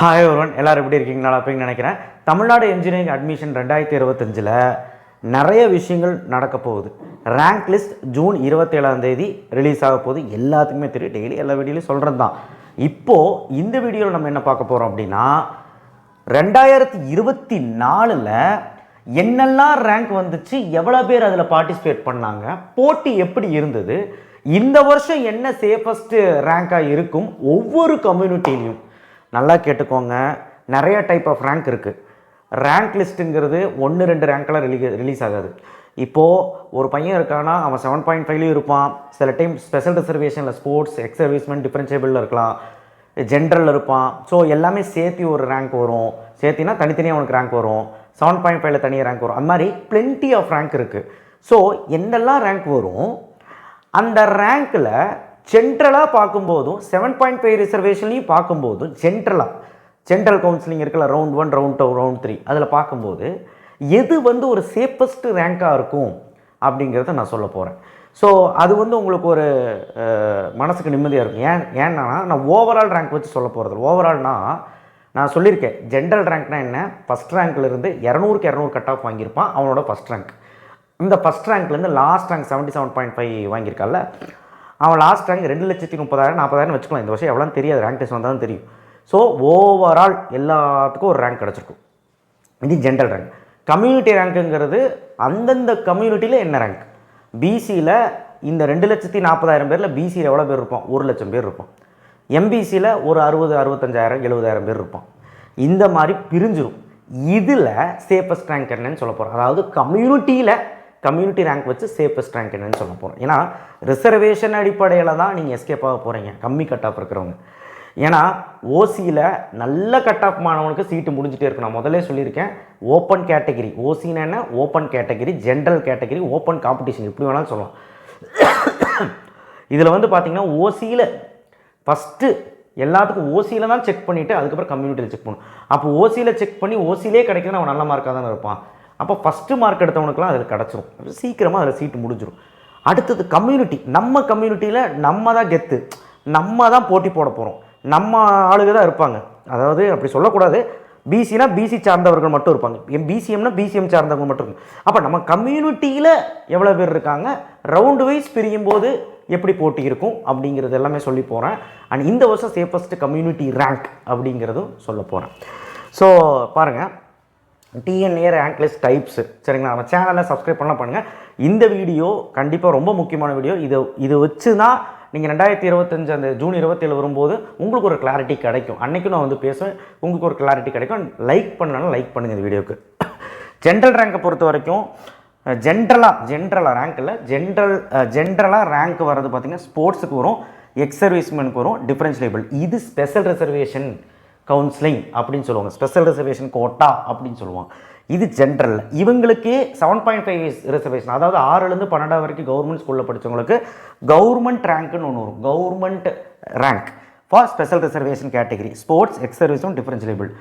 Hi ஒருவன் எல்லாரும் எப்படி இருக்கீங்க? நல்லா இருப்பீங்கன்னு நினைக்கிறேன். தமிழ்நாடு இன்ஜினியரிங் அட்மிஷன் ரெண்டாயிரத்தி இருபத்தஞ்சில் நிறைய விஷயங்கள் நடக்க போகுது. ரேங்க் லிஸ்ட் ஜூன் இருபத்தேழாம் தேதி ரிலீஸ் ஆக போகுது. எல்லாத்துக்குமே தெரியும். டெய்லி எல்லா வீடியோலையும் சொல்கிறது தான் இப்போது இந்த வீடியோவில் நம்ம என்ன பார்க்க போகிறோம் அப்படின்னா ரெண்டாயிரத்தி இருபத்தி நாலில் என்னெல்லாம் ரேங்க் வந்துச்சு எவ்வளோ பேர் அதில் பார்ட்டிசிபேட் பண்ணாங்க போட்டி எப்படி இருந்தது இந்த வருஷம் என்ன சேஃபஸ்ட்டு ரேங்காக இருக்கும் ஒவ்வொரு கம்யூனிட்டிலையும் நல்லா கேட்டுக்கோங்க. நிறைய டைப் ஆஃப் ரேங்க் இருக்குது ரேங்க் லிஸ்ட்டுங்கிறது ஒன்று ரெண்டு ரேங்க்கெல்லாம் ரிலீ ரிலீஸ் ஆகாது. இப்போது ஒரு பையன் இருக்கானா அவன் செவன் பாயிண்ட் ஃபைவ்லேயும் இருப்பான். சில டைம் ஸ்பெஷல் ரிசர்வேஷனில் ஸ்போர்ட்ஸ் எக்ஸ் சர்வீஸ்மெண்ட் டிஃப்ரென்ஷியபிளில் இருக்கலாம். ஜென்ரலில் இருப்பான். ஸோ எல்லாமே சேர்த்து ஒரு ரேங்க் வரும். சேர்த்தினா தனித்தனியாக அவனுக்கு ரேங்க் வரும். செவன் பாயிண்ட் ஃபைவ்ல தனியாக ரேங்க் வரும். அந்த மாதிரி plenty ஆஃப் ரேங்க் இருக்குது ஸோ என்னெல்லாம் ரேங்க் வரும்? அந்த ரேங்க்கில் சென்ட்ரலாக பார்க்கும்போதும் செவன் பாயிண்ட் ஃபைவ் ரிசர்வேஷன்லையும் பார்க்கும்போதும் சென்ட்ரலாக சென்ட்ரல் கவுன்சிலிங் இருக்கல round one round two round three அதில் பார்க்கும்போது எது வந்து ஒரு சேஃபஸ்ட் ரேங்காக இருக்கும் அப்படிங்கிறத நான் சொல்ல போகிறேன் ஸோ அது வந்து உங்களுக்கு ஒரு மனசுக்கு நிம்மதியாக இருக்கும். ஏன் ஏன்னா நான் ஓவரால் ரேங்க் வச்சு சொல்ல போகிறது ஓவரால்னா நான் சொல்லியிருக்கேன். ஜென்ரல் ரேங்க்னா என்ன? ஃபஸ்ட் ரேங்க்லேருந்து இரநூறுக்கு இரநூறு கட் ஆஃப் வாங்கியிருப்பான். அவனோட ஃபஸ்ட் ரேங்க் இந்த first ரேங்க்லேருந்து last rank seventy seven point five வாங்கியிருக்கால அவன் லாஸ்ட் ரேங்க் ரெண்டு லட்சத்தி முப்பதாயிரம் நாற்பதாயிரம் வச்சுக்கலாம். இந்த வருஷம் எவ்வளோன்னு தெரியாது. ரேங்க் டெஸ்ட் வந்தாலும் தெரியும். ஸோ ஓவரால் எல்லாத்துக்கும் ஒரு ரேங்க் கிடச்சிருக்கும். இது ஜென்ரல் ரேங்க் கம்யூனிட்டி ரேங்க்குங்கிறது அந்தந்த கம்யூனிட்டியில் என்ன ரேங்க் பிசியில் இந்த ரெண்டு லட்சத்தி நாற்பதாயிரம் பேரில் பிசியில் எவ்வளோ பேர் இருப்போம் ஒரு லட்சம் பேர் இருப்போம் எம்பிசியில் ஒரு அறுபது அறுபத்தஞ்சாயிரம் எழுபதாயிரம் பேர் இருப்போம் இந்த மாதிரி பிரிஞ்சிடும் இதில் சேஃபஸ்ட் ரேங்க் என்னன்னு சொல்ல போகிறோம் அதாவது கம்யூனிட்டியில் கம்யூனிட்டி ரேங்க் வச்சு சேஃபஸ்ட் ரேங்க் என்னன்னு சொல்ல போகிறோம் ஏன்னா ரிசர்வேஷன் அடிப்படையில் தான் நீங்கள் எஸ்கேப் ஆக போகிறீங்க கம்மி கட் ஆஃப் இருக்கிறவங்க. ஏன்னா ஓசியில் நல்ல கட் ஆஃப் மாணவனுக்கு சீட்டு முடிஞ்சிட்டே இருக்கு நான் முதல்ல சொல்லியிருக்கேன் ஓப்பன் கேட்டகிரி ஓசின்னு என்ன? Open category general category open competition எப்படி வேணாலும் சொல்லலாம். இதில் வந்து பார்த்திங்கன்னா ஓசியில் ஃபஸ்ட்டு எல்லாத்துக்கும் ஓசியில் தான் செக் பண்ணிவிட்டு அதுக்கப்புறம் கம்யூனிட்டியில் செக் பண்ணணும். அப்போ ஓசியில் செக் பண்ணி ஓசியிலே கிடைக்குதுன்னு அவன் நல்ல மார்க்காக தானே இருப்பான். அப்போ ஃபஸ்ட்டு மார்க் எடுத்தவனுக்குலாம் அதில் கிடச்சிரும். சீக்கிரமாக அதில் சீட்டு முடிஞ்சிடும் அடுத்தது கம்யூனிட்டி நம்ம கம்யூனிட்டியில் நம்ம தான் கெத்து. நம்ம தான் போட்டி போட போகிறோம் நம்ம ஆளுங்க தான் இருப்பாங்க. அதாவது அப்படி சொல்லக்கூடாது. பிசினா பிசி சார்ந்தவர்கள் மட்டும் இருப்பாங்க. எம் பிசிஎம்னா பிசிஎம் சார்ந்தவங்க மட்டும் இருக்கும் அப்போ நம்ம கம்யூனிட்டியில் எவ்வளோ பேர் இருக்காங்க? ரவுண்டு வைஸ் பிரியும் போது எப்படி போட்டி இருக்கும்? அப்படிங்கிறது எல்லாமே சொல்லி போகிறேன் அண்ட் இந்த வருஷம் சேஃபஸ்ட் கம்யூனிட்டி ரேங்க் அப்படிங்கிறதும் சொல்ல போகிறேன் ஸோ பாருங்கள் டிஎன்ஏ ரேங்க் டைப்ஸு சரிங்களா? நம்ம சேனலை சப்ஸ்கிரைப் பண்ணலாம் பண்ணுங்கள் இந்த வீடியோ கண்டிப்பாக ரொம்ப முக்கியமான வீடியோ இது இது வச்சு தான் நீங்கள் ரெண்டாயிரத்தி இருபத்தஞ்சு அந்த ஜூன் இருபத்தேழு வரும்போது உங்களுக்கு ஒரு கிளாரிட்டி கிடைக்கும். அன்றைக்கும் நான் வந்து பேசுவேன். உங்களுக்கு ஒரு கிளாரிட்டி கிடைக்கும். லைக் பண்ணலன்னா லைக் பண்ணுங்கள் இந்த வீடியோக்கு ஜென்ரல் ரேங்கை பொறுத்த வரைக்கும் ஜென்ரலாக ஜென்ரலாக ரேங்க்கில் ஜென்ரல் ஜென்ரலாக ரேங்க் வர்றது பார்த்தீங்கன்னா ஸ்போர்ட்ஸுக்கு வரும். எக்ஸ் சர்வீஸ்மேனுக்கு வரும். டிஃப்ரென்ஸ் லேபிள் இது ஸ்பெஷல் ரிசர்வேஷன் கவுன்சிலிங் அப்படின்னு சொல்லுவாங்க. ஸ்பெஷல் ரிசர்வேஷன் கோட்டா அப்படின்னு சொல்லுவாங்க. இது ஜென்ரல் இவங்களுக்கு செவன் பாயிண்ட் ஃபைவ் ரிசர்வேஷன் அதாவது ஆறுலேருந்து பன்னெண்டாவது வரைக்கும் கவர்மெண்ட் ஸ்கூலில் படித்தவங்களுக்கு கவர்மெண்ட் ரேங்க்னு ஒன்று வரும். Government rank for special reservation category sports ex சர்வீஸும் டிஃபரன்ஸ்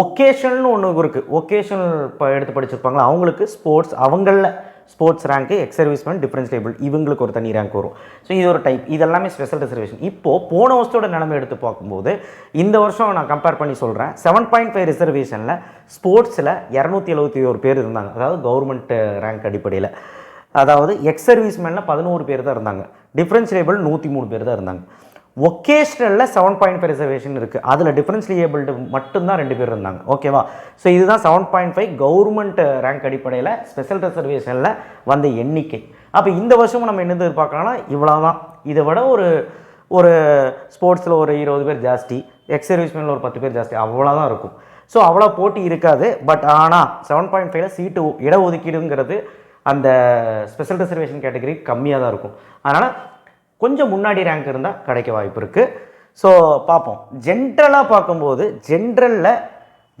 ஒகேஷனல்னு ஒன்று இருக்குது ஒகேஷனல் இப்போ எடுத்து படிச்சிருப்பாங்களா? அவங்களுக்கு ஸ்போர்ட்ஸ் அவங்களில் ஸ்போர்ட்ஸ் ரேங்க்கு எக்ஸ் சர்வீஸ்மெண்ட் டிஃபரன்ஸ் டேபிள் இவங்களுக்கு ஒரு தனி ரேங்க் வரும். ஸோ இது ஒரு டைப் இதெல்லாமே ஸ்பெஷல் ரிசர்வேஷன் இப்போது போன வருஷத்தோட நிலைமை எடுத்து பார்க்கும்போது இந்த வருஷம் நான் கம்பேர் பண்ணி சொல்கிறேன் செவன் பாயிண்ட் ஃபைவ் ரிசர்வேஷனில் ஸ்போர்ட்ஸில் இரநூத்தி எழுபத்தி ஒரு பேர் இருந்தாங்க. அதாவது கவர்மெண்ட் ரேங்க் uh, அடிப்படையில். அதாவது எக்ஸ் சர்வீஸ்மேனில் பதினோரு பேர் தான் இருந்தாங்க. டிஃப்ரென்ஸ் லேபிள் நூற்றி மூணு பேர் தான் இருந்தாங்க. ஒகேஷ்னலில் செவன் பாயிண்ட் ஃபைவ் ரிசர்வேஷன் இருக்குது அதில் டிஃபரன்ஸ் லேபிள்டு மட்டும்தான் ரெண்டு பேர் இருந்தாங்க. ஓகேவா ஸோ இதுதான் seven point five government rank அடிப்படையில் ஸ்பெஷல் ரிசர்வேஷனில் வந்த எண்ணிக்கை. அப்போ இந்த வருஷமும் நம்ம என்ன எதிர்பார்க்கலாம்னா இவ்வளோ தான் இதை விட ஒரு ஒரு ஸ்போர்ட்ஸில் ஒரு இருபது பேர் ஜாஸ்தி எக்ஸ் சர்வீஸ்மேனில் ஒரு பத்து பேர் ஜாஸ்தி அவ்வளோதான் இருக்கும். ஸோ அவ்வளோ போட்டி இருக்காது. பட் ஆனால் செவன் பாயிண்ட் ஃபைவ்ல சீட்டு இடஒதுக்கீடுங்கிறது அந்த ஸ்பெஷல் ரிசர்வேஷன் கேட்டகரி கம்மியாக தான் இருக்கும். அதனால் கொஞ்சம் முன்னாடி ரேங்க் இருந்தால் கிடைக்க வாய்ப்பு இருக்குது ஸோ பார்ப்போம். ஜென்ரலாக பார்க்கும்போது ஜென்ரலில்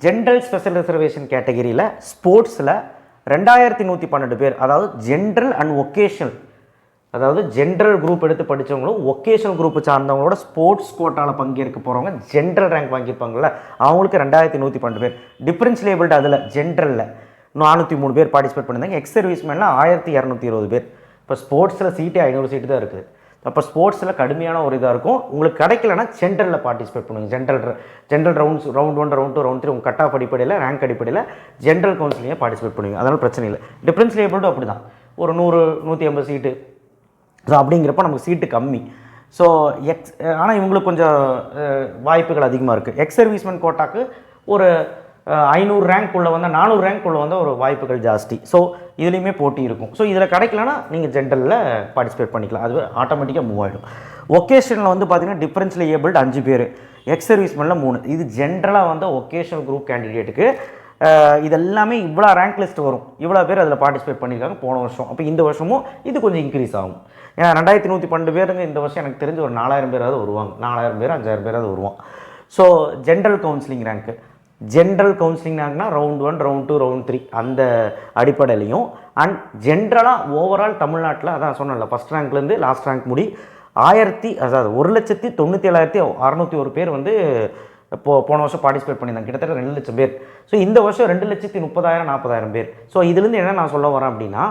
ஜென்ரல் ஸ்பெஷல் ரிசர்வேஷன் கேட்டகரியில் ஸ்போர்ட்ஸில் ரெண்டாயிரத்தி நூற்றி பன்னெண்டு பேர் அதாவது ஜென்ரல் அண்ட் ஒகேஷனல் அதாவது ஜென்ரல் குரூப் எடுத்து படித்தவங்களும் ஒகேஷனல் குரூப் சார்ந்தவங்களோட ஸ்போர்ட்ஸ் கோட்டாவில் பங்கேற்க போகிறவங்க ஜென்ரல் ரேங்க் வாங்கியிருப்பாங்கள்ல அவங்களுக்கு ரெண்டாயிரத்தி நூற்றி பன்னெண்டு பேர். டிஃப்ரென்ஸ் லேபிள்டு அதில் ஜென்ரலில் நானூற்றி மூணு பேர் பார்ட்டிசிபேட் பண்ணியிருந்தாங்க. எக்ஸ் சர்வீஸ்மேனில் ஆயிரத்தி இரநூத்தி இருபது பேர். இப்போ ஸ்போர்ட்ஸில் சீட்டே ஐநூறு சீட்டு தான் இருக்குது. அப்போ ஸ்போர்ட்ஸில் கடுமையான ஒரு இதாக இருக்கும். உங்களுக்கு கிடைக்கலனா ஜென்ரலில் பார்ட்டிசிபேட் பண்ணுங்க. General general rounds round one round two round three உங்கள் கட் ஆஃப் அடிப்படையில் ரேங்க் அடிப்படையில் ஜென்ரல் கவுன்சிலிங்கே பார்ட்டிசிபேட் பண்ணுவீங்க. அதனால் பிரச்சனை இல்லை. டிஃப்ரென்ஸ் லேபிள்டும் அப்படி தான் ஒரு நூறு நூற்றி ஐம்பது சீட்டு ஸோ அப்படிங்கிறப்ப நமக்கு சீட்டு கம்மி. ஸோ எக்ஸ் ஆனால் இவங்களுக்கு கொஞ்சம் வாய்ப்புகள் அதிகமாக இருக்குது எக்ஸ் சர்வீஸ்மென் கோட்டாக்கு ஒரு ஐநூறு ரேங்க் உள்ள வந்தால் நானூறு ரேங்க் உள்ள வந்தால் ஒரு வாய்ப்புகள் ஜாஸ்தி. ஸோ இதுலேயுமே போட்டி இருக்கும். ஸோ இதில் கிடைக்கலனா நீங்கள் ஜென்ரலில் பார்ட்டிசிபேட் பண்ணிக்கலாம். அது ஆட்டோமேட்டிக்காக மூவ் ஆகிடும் ஒகேஷனில் வந்து பார்த்தீங்கன்னா டிஃப்ரென்ஸில் ஏபிள்டு அஞ்சு பேர். எக்ஸ் சர்வீஸ்மெனில் மூணு. இது ஜென்ரலாக வந்து ஒகேஷனல் குரூப் கேண்டிடேட்டுக்கு இதெல்லாமே இவ்வளோ ரேங்க் லிஸ்ட் வரும். இவ்வளோ பேர் அதில் பார்ட்டிசிபேட் பண்ணியிருக்காங்க போன வருஷம். அப்போ இந்த வருஷமும் இது கொஞ்சம் இன்க்ரீஸ் ஆகும். ஏன்னா ரெண்டாயிரத்தி நூற்றி பன்னெண்டு பேருங்க இந்த வருஷம் எனக்கு தெரிஞ்சு ஒரு நாலாயிரம் பேராவது வருவாங்க. நாலாயிரம் பேர் அஞ்சாயிரம் பேராவது வருவாங்க. ஸோ ஜென்ரல் கவுன்சிலிங் ரேங்க்கு general counselling ரேங்க்னா round one round two round three அந்த அடிப்படையிலையும். அண்ட் ஜென்ரலாக ஓவரால் தமிழ்நாட்டில் அதான் சொன்னல ஃபஸ்ட் ரேங்க்லேருந்து லாஸ்ட் ரேங்க் முடி ஆயிரத்தி அதாவது ஒரு லட்சத்தி தொண்ணூற்றி ஏழாயிரத்தி அறநூற்றி ஒரு பேர் வந்து போ போன வருஷம் பார்ட்டிசிபேட் பண்ணியிருந்தாங்க. கிட்டத்தட்ட ரெண்டு லட்சம் பேர். ஸோ இந்த வருஷம் ரெண்டு லட்சத்தி முப்பதாயிரம் நாற்பதாயிரம் பேர். ஸோ இதுலேருந்து என்ன நான் சொல்ல வரேன் அப்படின்னா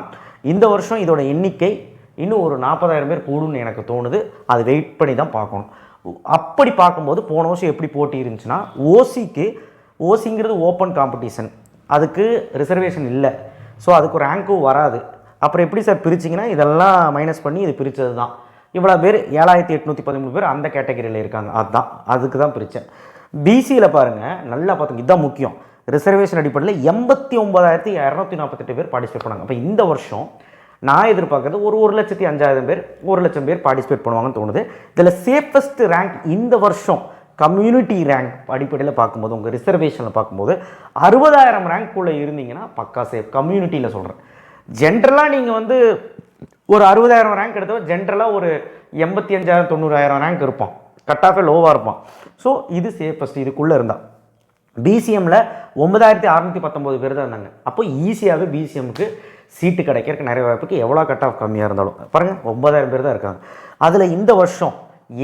இந்த வருஷம் இதோட எண்ணிக்கை இன்னும் ஒரு நாற்பதாயிரம் பேர் கூடும்னு எனக்கு தோணுது. அது வெயிட் பண்ணி தான் பார்க்கணும். அப்படி பார்க்கும்போது போன வருஷம் எப்படி போட்டி இருந்துச்சுன்னா ஓசிக்கு ஓசிங்கிறது ஓப்பன் காம்படிஷன். அதுக்கு ரிசர்வேஷன் இல்லை. ஸோ அதுக்கு ஒரு ரேங்க்கும் வராது. அப்புறம் எப்படி சார் பிரிச்சிங்கன்னா இதெல்லாம் மைனஸ் பண்ணி இது பிரித்தது தான் இவ்வளோ பேர் ஏழாயிரத்தி எட்நூற்றி பதிமூணு பேர் அந்த கேட்டகரியில் இருக்காங்க. அதுதான். அதுக்கு தான் பிரித்தேன் பிசியில் பாருங்கள் நல்லா பார்த்துங்க. இதுதான் முக்கியம். ரிசர்வேஷன் அடிப்படையில் எண்பத்தி ஒம்பதாயிரத்தி இரநூத்தி நாற்பத்தெட்டு பேர் பார்ட்டிசிபேட் பண்ணாங்க. அப்போ இந்த வருஷம் நான் எதிர்பார்க்குறது ஒரு ஒரு லட்சத்தி அஞ்சாயிரம் பேர் ஒரு லட்சம் பேர் பார்ட்டிசிபேட் பண்ணுவாங்கன்னு தோணுது. இதில் சேஃபஸ்ட் ரேங்க் இந்த வருஷம் கம்யூனிட்டி ரேங்க் அடிப்படையில் பார்க்கும்போது உங்கள் ரிசர்வேஷனில் பார்க்கும்போது அறுபதாயிரம் ரேங்க்குள்ளே இருந்தீங்கன்னா பக்கா சேஃப். கம்யூனிட்டியில் சொல்கிறேன் ஜென்ரலாக நீங்கள் வந்து ஒரு அறுபதாயிரம் ரேங்க் எடுத்தால் ஜென்ரலாக ஒரு எண்பத்தி அஞ்சாயிரம் தொண்ணூறாயிரம் ரேங்க் இருப்போம் கட் ஆஃபே லோவாக இருப்பான். ஸோ இது சேஃபஸ்ட் இதுக்குள்ளே இருந்தால் பிசிஎம்மில் ஒன்பதாயிரத்தி அறநூற்றி பத்தொம்போது பேர் தான் இருந்தாங்க. அப்போ ஈஸியாகவே பிசிஎம்க்கு சீட்டு கிடைக்கிறதுக்கு நிறைய வாய்ப்புக்கு எவ்வளோ கட் ஆஃப் கம்மியாக இருந்தாலும். பாருங்கள் ஒன்பதாயிரம் பேர் தான் இருக்காங்க. அதில் இந்த வருஷம்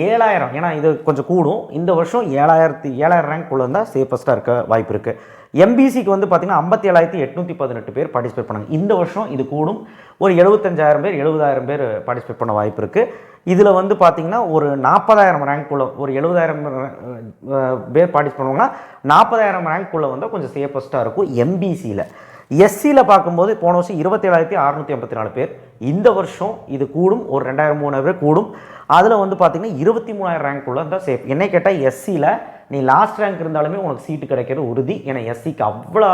ஏழாயிரம். ஏன்னா இது கொஞ்சம் கூடும். இந்த வருஷம் ஏழாயிரத்தி ஏழாயிரம் ரேங்க் உள்ள இருந்தால் சேஃபஸ்ட்டாக இருக்க வாய்ப்பு இருக்குது எம்பிசிக்கு வந்து பார்த்தீங்கன்னா ஐம்பத்தி ஏழாயிரத்தி எட்நூற்றி பதினெட்டு பேர் பார்ட்டிசிபேட் பண்ணாங்க. இந்த வருஷம் இது கூடும். ஒரு எழுபத்தஞ்சாயிரம் பேர் எழுபதாயிரம் பேர் பார்ட்டிசிபேட் பண்ண வாய்ப்பு இருக்குது இதில் வந்து பார்த்தீங்கன்னா ஒரு நாற்பதாயிரம் ரேங்க்குள்ளே ஒரு எழுபதாயிரம் பேர் பார்ட்டிசிபேட் பண்ணுவாங்கன்னா நாற்பதாயிரம் ரேங்க்குள்ளே வந்தால் கொஞ்சம் சேஃபஸ்ட்டாக இருக்கும் எம்பிசியில் எஸ்சியில் பார்க்கும்போது போன வருஷம் இருபத்தேழாயிரத்தி அறநூற்றி ஐம்பத்தி நாலு பேர். இந்த வருஷம் இது கூடும் ஒரு ரெண்டாயிரம் மூணாயிரம் பேர் கூடும். அதில் வந்து பார்த்தீங்கன்னா இருபத்தி மூணாயிரம் ரேங்க்குள்ளே இருந்தால் சேஃப் என்னை கேட்டால் எஸ்சியில் நீ லாஸ்ட் ரேங்க் இருந்தாலுமே உனக்கு சீட்டு கிடைக்கிறது உறுதி. ஏன்னா எஸ்சிக்கு அவ்வளோ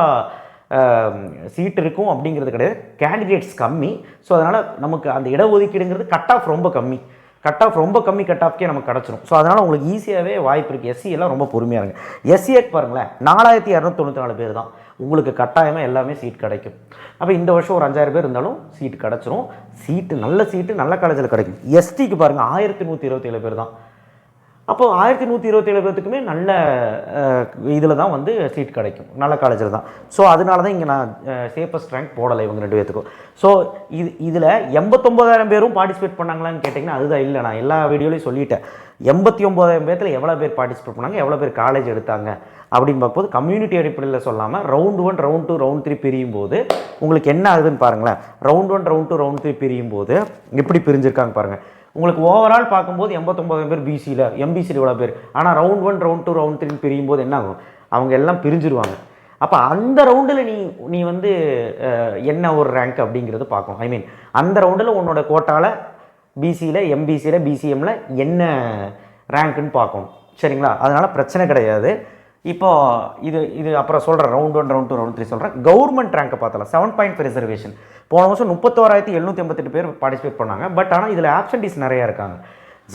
சீட் இருக்கும் அப்படிங்கிறது கிடையாது. கேண்டிடேட்ஸ் கம்மி. ஸோ அதனால் நமக்கு அந்த இடஒதுக்கீடுங்கிறது கட் ஆஃப் ரொம்ப கம்மி. கட் ஆஃப் ரொம்ப கம்மி கட் ஆஃப்க்கே நமக்கு கிடச்சிரும். ஸோ அதனால் உங்களுக்கு ஈஸியாகவே வாய்ப்பு இருக்குது எஸ்சி எல்லாம் ரொம்ப பொறுமையாக இருங்க. எஸ்சிஏக்கு பாருங்களேன். நாலாயிரத்தி இரநூத்தி தொண்ணூற்றி நாலு பேர் தான். உங்களுக்கு கட்டாயமாக எல்லாமே சீட் கிடைக்கும். அப்போ இந்த வருஷம் ஒரு அஞ்சாயிரம் பேர் இருந்தாலும் சீட் கிடச்சிரும். சீட்டு நல்ல சீட்டு நல்ல காலேஜில் கிடைக்கும். எஸ்டிக்கு பாருங்கள் ஆயிரத்தி நூற்றி இருபத்தேழு பேர் தான். அப்போது ஆயிரத்தி நூற்றி இருபத்தேழு பேர்த்துக்குமே நல்ல இதில் தான் வந்து சீட் கிடைக்கும். நல்ல காலேஜில் தான். ஸோ அதனால தான் இங்கே நான் சேஃபஸ்ட் ரேங்க் போடலை இவங்க ரெண்டு பேர்த்துக்கும். ஸோ இது இதில் எண்பத்தொம்போதாயிரம் பேரும் பார்ட்டிசிபேட் பண்ணாங்களான்னு கேட்டிங்கன்னா அதுதான் இல்லை. நான் எல்லா வீடியோலையும் சொல்லிட்டேன். எண்பத்தி ஒம்போதாயிரம் பேர்த்தில் எவ்வளோ பேர் பார்ட்டிசிபேட் பண்ணாங்க எவ்வளோ பேர் காலேஜ் எடுத்தாங்க அப்படின்னு பார்க்கும்போது கம்யூனிட்டி அடிப்படையில் சொல்லாமல் round one round two round three பிரியும் போது உங்களுக்கு என்ன ஆகுதுன்னு பாருங்களேன். Round one round two round three பிரியும் போது எப்படி பிரிஞ்சிருக்காங்க பாருங்கள் உங்களுக்கு ஓவரால் பார்க்கும்போது எண்பத்தொம்பதாயிரம் பேர் பிசியில் எம்பிசியில் இவ்வளோ பேர். ஆனால் round one round two round three பிரியும் போது என்ன ஆகும்? அவங்க எல்லாம் பிரிஞ்சிருவாங்க. அப்போ அந்த ரவுண்டில் நீ நீ வந்து என்ன ஒரு ரேங்க் அப்படிங்கிறது பார்க்கும் ஐ மீன் அந்த ரவுண்டில் உன்னோட கோட்டாவில் பிசியில் எம்பிசியில் பிசிஎம்மில் என்ன ரேங்க்குன்னு பார்க்கும் சரிங்களா? அதனால் பிரச்சனை கிடையாது. இப்போ இது இது அப்புறம் சொல்கிறேன் round one round two round three சொல்கிறேன் கவர்மெண்ட் ரேங்கை பார்த்தலாம் செவன் பாயிண்ட் ரிசர்வேஷன் போன வருஷம் முப்பத்தோராயிரத்தி எழுநூற்றி எண்பத்தெட்டு பேர் பார்ட்டிசிபேட் பண்ணாங்க. பட் ஆனால் இதில் ஆப்சன்டீஸ் நிறையா இருக்காங்க.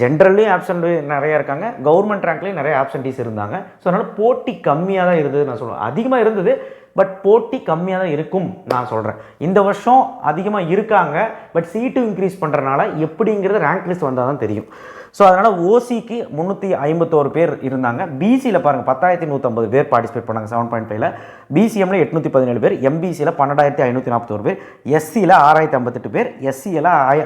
ஜென்ரல்லையும் ஆப்ஷன் நிறையா இருக்காங்க. கவர்மெண்ட் ரேங்க்லேயும் நிறைய ஆப்ஷன்டீஸ் இருந்தாங்க. ஸோ அதனால் போட்டி கம்மியாக தான் இருந்தது நான் சொல்லுவேன் அதிகமாக இருந்தது பட் போட்டி கம்மியாக தான் இருக்கும் நான் சொல்கிறேன் இந்த வருஷம் அதிகமாக இருக்காங்க பட் சீட்டு இன்க்ரீஸ் பண்ணுறனால எப்படிங்கிறது ரேங்க் லிஸ்ட் வந்தால் தான் தெரியும். ஸோ அதனால் ஓசிக்கு முந்நூற்றி ஐம்பத்தோரு பேர் இருந்தாங்க. பிசியில் பாருங்கள் பத்தாயிரத்தி நூற்றம்பது பேர் பார்ட்டிசிபேட் பண்ணாங்க செவன் பாயிண்ட் ஃபைவ்ல பிசிஎம்ல எட்நூற்றி பதினேழு பேர் எம்பிசியில் பன்னெண்டாயிரத்தி ஐநூற்றி நாற்பத்தோரு பேர் எஸ்சியில் ஆறாயிரத்தி ஐம்பத்தெட்டு பேர் எஸ்சியில் ஆய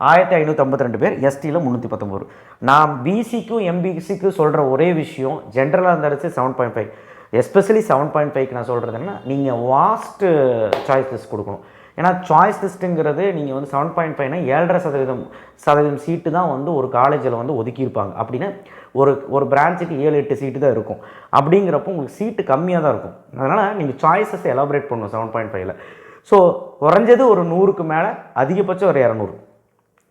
ஆயிரத்தி ஐநூற்றி ஐம்பத்தி ரெண்டு பேர் எஸ்டியில் முந்நூற்றி பத்தொம்பது. நான் பிசிக்கும் எம்பிசிக்கும் சொல்கிற ஒரே விஷயம் ஜென்ரலாக இருந்தாலும் seven point five especially seven point ஃபைவ்க்கு நான் சொல்கிறது என்ன நீங்கள் வாஸ்ட்டு சாய்ஸ் லிஸ்ட் கொடுக்கணும். ஏன்னா சாய்ஸ் லிஸ்ட்டுங்கிறது நீங்கள் வந்து செவன் பாயிண்ட் ஃபைவ்னா ஏழரை சதவீதம் சதவீதம் சீட்டு தான் வந்து ஒரு காலேஜில் வந்து ஒதுக்கியிருப்பாங்க. அப்படின்னா ஒரு ஒரு பிரான்ச்சுக்கு ஏழு எட்டு சீட்டு தான் இருக்கும். அப்படிங்கிறப்போ உங்களுக்கு சீட்டு கம்மியாக தான் இருக்கும். அதனால் நீங்கள் சாய்ஸஸ் எலாபரேட் பண்ணணும் செவன் பாயிண்ட் ஃபைவ்ல ஸோ குறைஞ்சது ஒரு நூறுக்கு மேலே அதிகபட்சம் ஒரு இரநூறு.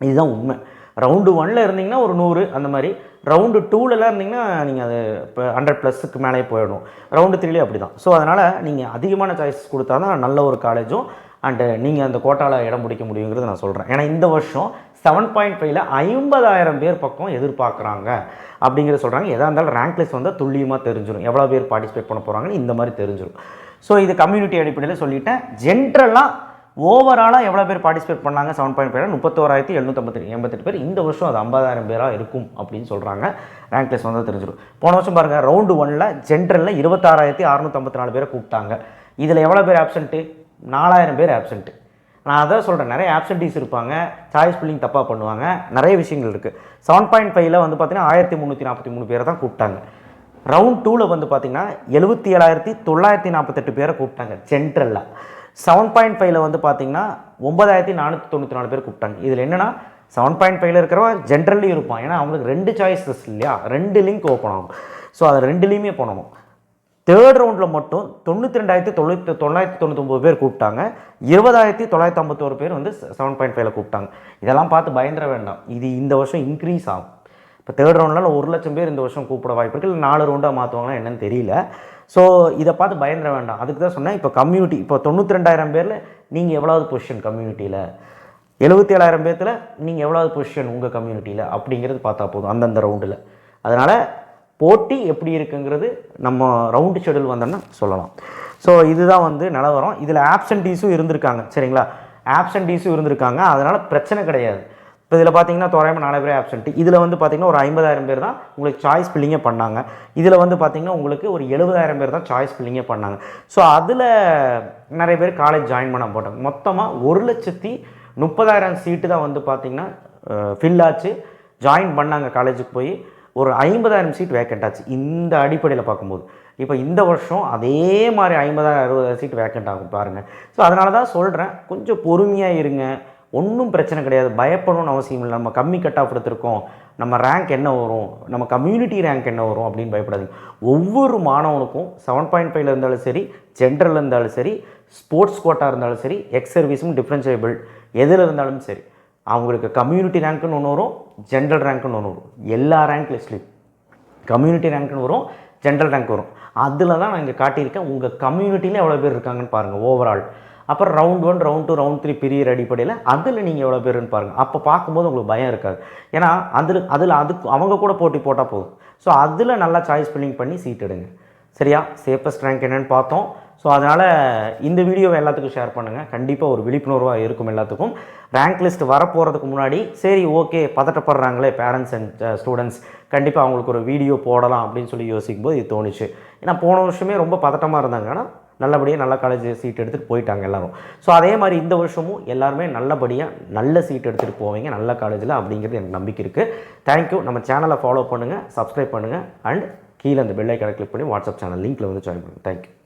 இதுதான் உண்மை. ரவுண்டு ஒன்ல இருந்தீங்கன்னா ஒரு நூறு அந்த மாதிரி. ரவுண்டு டூலெலாம் இருந்தீங்கன்னா நீங்கள் அது இப்போ ஹண்ட்ரட் ப்ளஸுக்கு மேலே போயிடணும். ரவுண்டு த்ரீலேயும் அப்படி தான் ஸோ அதனால் நீங்கள் அதிகமான சாய்ஸ் கொடுத்தா தான் நல்ல ஒரு காலேஜும் அண்டு நீங்கள் அந்த கோட்டாவில் இடம் பிடிக்க முடியுங்கிறது நான் சொல்கிறேன் ஏன்னா இந்த வருஷம் செவன் பாயிண்ட் ஃபைவ்ல ஐம்பதாயிரம் பேர் பக்கம் எதிர்பார்க்குறாங்க அப்படிங்கிறத சொல்கிறாங்க எதாக இருந்தாலும் ரேங்க் லிஸ்ட் வந்தால் துல்லியமாக தெரிஞ்சிடும் எவ்வளோ பேர் பார்ட்டிசிபேட் பண்ண போகிறாங்கன்னு இந்த மாதிரி தெரிஞ்சிடும் ஸோ இது கம்யூனிட்டி அடிப்படையில் சொல்லிட்டேன். ஜென்ரலாக ஓவராலாக எவ்வளோ பேர் பார்ட்டிசிபேட் பண்ணாங்க? செவன் பாயிண்ட் ஃபைவ் முப்பத்தோராயிரத்தி எழுநூற்றம்பத்தி எண்பத்தெட்டு பேர். இந்த வருஷம் அது ஐம்பதாயிரம் பேராக இருக்கும் அப்படின்னு சொல்கிறாங்க ரேங்க் லிஸ்ட் வந்து தெரிஞ்சிடும் போன வருஷம் பாருங்கள் ரவுண்டு ஒனில் ஜென்ரலில் இருபத்தாறாயிரத்தி அறுநூற்றம்பத்தி நாலு பேரை கூப்பிட்டாங்க. இதில் எவ்வளோ பேர் ஆப்சண்ட்டு நாலாயிரம் பேர் ஆப்சண்ட்டு நான் அதான் சொல்கிறேன் நிறைய ஆப்சன்டீஸ் இருப்பாங்க. சாய்ஸ் பில்லிங் தப்பாக பண்ணுவாங்க. நிறைய விஷயங்கள் இருக்குது செவன் பாயிண்ட் ஃபைவ்ல வந்து பார்த்தீங்கன்னா ஆயிரத்தி முந்நூற்றி நாற்பத்தி மூணு பேரை தான் கூப்பிட்டாங்க. ரவுண்ட் டூவில் வந்து பார்த்தீங்கன்னா எழுபத்தி ஏழாயிரத்தி தொள்ளாயிரத்தி நாற்பத்தெட்டு பேரை கூப்பிட்டாங்க ஜென்ரலில் செவன் பாயிண்ட் ஃபைவ்ல வந்து பார்த்தீங்கன்னா ஒன்பதாயிரத்தி நானூற்றி தொண்ணூற்றி நாலு பேர் கூப்பிட்டாங்க. இதில் என்னென்னா செவன் பாயிண்ட் ஃபைவ்ல இருக்கிறவன் ஜென்ரலி இருப்பான். ஏன்னா அவங்களுக்கு ரெண்டு சாய்ஸஸ் இல்லையா? ரெண்டு லிங்க் ஓப்பன் ஆகும். ஸோ அதை ரெண்டுலேயுமே பண்ணணும் தேர்ட் ரவுண்டில் மட்டும் தொண்ணூற்றி ரெண்டாயிரத்தி தொண்ணூற்றி தொள்ளாயிரத்தி தொண்ணூத்தொம்பது பேர் கூப்பிட்டாங்க. இருபதாயிரத்தி தொள்ளாயிரத்தி ஐம்பத்தோரு பேர் வந்து செவன் பாயிண்ட் ஃபைவ்ல கூப்பிட்டாங்க. இதெல்லாம் பார்த்து பயந்துட வேண்டாம். இது இந்த வருஷம் இன்க்ரீஸ் ஆகும். இப்போ தேர்ட் ரவுண்டில் ஒரு லட்சம் பேர் இந்த வருஷம் கூப்பிட வாய்ப்பு இருக்குது இல்லை நாலு ரவுண்டாக மாற்றுவாங்கன்னா என்னன்னு தெரியல. ஸோ இதை பார்த்து பயந்துட வேண்டாம். அதுக்கு தான் சொன்னேன் இப்போ கம்யூனிட்டி இப்போ தொண்ணூற்றி ரெண்டாயிரம் பேரில் நீங்கள் எவ்வளவு பொசிஷன் கம்யூனிட்டியில் எழுபத்தி ஏழாயிரம் பேர்த்தில் நீங்கள் எவ்வளவு பொசிஷன் உங்கள் கம்யூனிட்டியில் அப்படிங்கிறது பார்த்தா போதும் அந்தந்த ரவுண்டில் அதனால் போட்டி எப்படி இருக்குங்கிறது நம்ம ரவுண்டு ஷெடியூல் வந்தோன்னா சொல்லலாம். ஸோ இதுதான் வந்து நிலவரம். இதில் ஆப்சன்டீஸும் இருந்திருக்காங்க சரிங்களா? ஆப்சன்டீஸும் இருந்திருக்காங்க அதனால் பிரச்சனை கிடையாது. இப்போ இதில் பார்த்தீங்கன்னா தோராயமாக நாலு பேர் ஆப்சன்ட் இதில் வந்து பார்த்தீங்கன்னா ஒரு ஐம்பதாயிரம் பேர் தான் உங்களுக்கு சாய்ஸ் ஃபில்லிங்கே பண்ணாங்க. இதில் வந்து பார்த்தீங்கன்னா உங்களுக்கு ஒரு எழுபதாயிரம் பேர் தான் சாய்ஸ் ஃபில்லிங்கே பண்ணாங்க. ஸோ அதில் நிறைய பேர் காலேஜ் ஜாயின் பண்ண போட்டாங்க. மொத்தமாக ஒரு லட்சத்தி முப்பதாயிரம் சீட்டு தான் வந்து பார்த்தீங்கன்னா ஃபில் ஆச்சு. ஜாயின் பண்ணாங்க காலேஜுக்கு போய். ஒரு ஐம்பதாயிரம் சீட் வேக்கண்ட் ஆச்சு. இந்த அடிப்படையில் பார்க்கும்போது இப்போ இந்த வருஷம் அதே மாதிரி ஐம்பதாயிரம் அறுபதாயிரம் சீட் வேக்கண்ட் ஆகும் பாருங்கள் ஸோ அதனால தான் சொல்கிறேன் கொஞ்சம் பொறுமையாக இருங்க. ஒன்றும் பிரச்சனை கிடையாது. பயப்படணும்னு அவசியம் இல்லை. நம்ம கம்மி கட் ஆஃப் எடுத்திருக்கோம். நம்ம ரேங்க் என்ன வரும்? நம்ம கம்யூனிட்டி ரேங்க் என்ன வரும் அப்படின்னு பயப்படாதீங்க. ஒவ்வொரு மாணவனுக்கும் செவன் பாயிண்ட் ஃபைவ்ல இருந்தாலும் சரி ஜென்ரல் இருந்தாலும் சரி ஸ்போர்ட்ஸ் கோட்டாக இருந்தாலும் சரி எக்ஸ் சர்வீஸும் டிஃப்ரென்ஷியபிள் எதில் இருந்தாலும் சரி. அவங்களுக்கு கம்யூனிட்டி ரேங்க்குன்னு ஒன்று வரும் ஜென்ரல் ரேங்க்குன்னு ஒன்று வரும். எல்லா ரேங்க் லிஸ்ட்லேயும் கம்யூனிட்டி ரேங்க்னு வரும் ஜென்ரல் ரேங்க் வரும். அதில் தான் நான் இங்கே காட்டியிருக்கேன். உங்கள் கம்யூனிட்டியில் எவ்வளோ பேர் இருக்காங்கன்னு பாருங்கள் ஓவரால் அப்புறம் round one round two round three பிரியர் அடிப்படையில் அதில் நீங்கள் எவ்வளோ பேருன்னு பாருங்கள் அப்போ பார்க்கும்போது உங்களுக்கு பயம் இருக்காது. ஏன்னா அதில் அதில் அதுக்கு அவங்க கூட போட்டி போட்டால் போதும். ஸோ அதில் நல்லா சாய்ஸ் ஃபில்லிங் பண்ணி சீட் எடுங்க. சரியா? சேஃபஸ்ட் ரேங்க் என்னென்னு பார்த்தோம். ஸோ அதனால் இந்த வீடியோவை எல்லாத்துக்கும் ஷேர் பண்ணுங்கள் கண்டிப்பாக ஒரு விழிப்புணர்வாக இருக்கும் எல்லாத்துக்கும். ரேங்க் லிஸ்ட் வரப்போகிறதுக்கு முன்னாடி சரி ஓகே பதட்டப்படுறாங்களே பேரண்ட்ஸ் அண்ட் ஸ்டூடெண்ட்ஸ் கண்டிப்பாக அவங்களுக்கு ஒரு வீடியோ போடலாம் அப்படின்னு சொல்லி யோசிக்கும் போது இது தோணுச்சு. ஏன்னா போன வருஷமே ரொம்ப பதட்டமாக இருந்தாங்க. ஆனால் நல்லபடியாக நல்ல காலேஜ் சீட் எடுத்துகிட்டு போயிட்டாங்க எல்லோரும். ஸோ அதே மாதிரி இந்த வருஷமும் எல்லாருமே நல்லபடியாக நல்ல சீட் எடுத்துகிட்டு போவீங்க நல்ல காலேஜில் அப்படிங்கிறது எனக்கு நம்பிக்கை இருக்குது தேங்க்யூ நம்ம சேனலை ஃபாலோ பண்ணுங்கள் சப்ஸ்கிரைப் பண்ணுங்கள் அண்ட் கீழே அந்த பெல் கிளிக் பண்ணி வாட்ஸ்அப் சேனல் லிங்க்கில் வந்து ஜாயின் பண்ணுங்கள் தேங்க்யூ